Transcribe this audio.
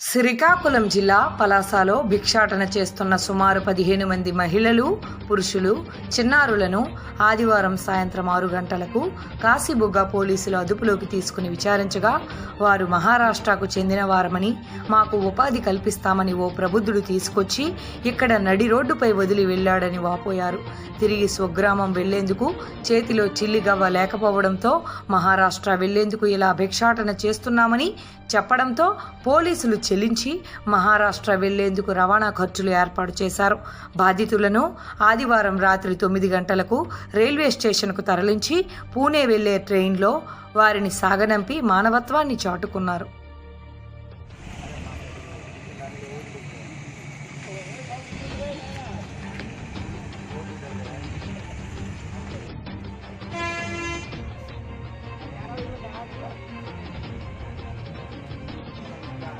శ్రీకాకుళం జిల్లా పలాసలో భిక్షాటన చేస్తున్న సుమారు పదిహేను మంది మహిళలు పురుషులు చిన్నారులను ఆదివారం సాయంత్రం ఆరు గంటలకు కాశీబుగ్గ పోలీసులు అదుపులోకి తీసుకుని విచారించగా వారు మహారాష్ట్రకు చెందిన వారమని మాకు ఉపాధి కల్పిస్తామని ఓ ప్రబుద్ధుడు తీసుకొచ్చి ఇక్కడ నడి రోడ్డుపై వదిలి వెళ్ళాడని వాపోయారు. తిరిగి స్వగ్రామం వెళ్ళేందుకు చేతిలో చిల్లిగవ్వ లేకపోవడంతో మహారాష్ట్ర వెళ్ళేందుకు ఇలా భిక్షాటన చేస్తున్నామని చెప్పడంతో పోలీసులు చెల్లించి మహారాష్ట్ర వెళ్ళేందుకు రవాణా ఖర్చులు ఏర్పాటు చేశారు. బాధితులను ఆదివారం రాత్రి తొమ్మిది గంటలకు రైల్వే స్టేషన్కు తరలించి పూణే వెళ్ళే ట్రైన్లో వారిని సాగనంపి మానవత్వాన్ని చాటుకున్నారు.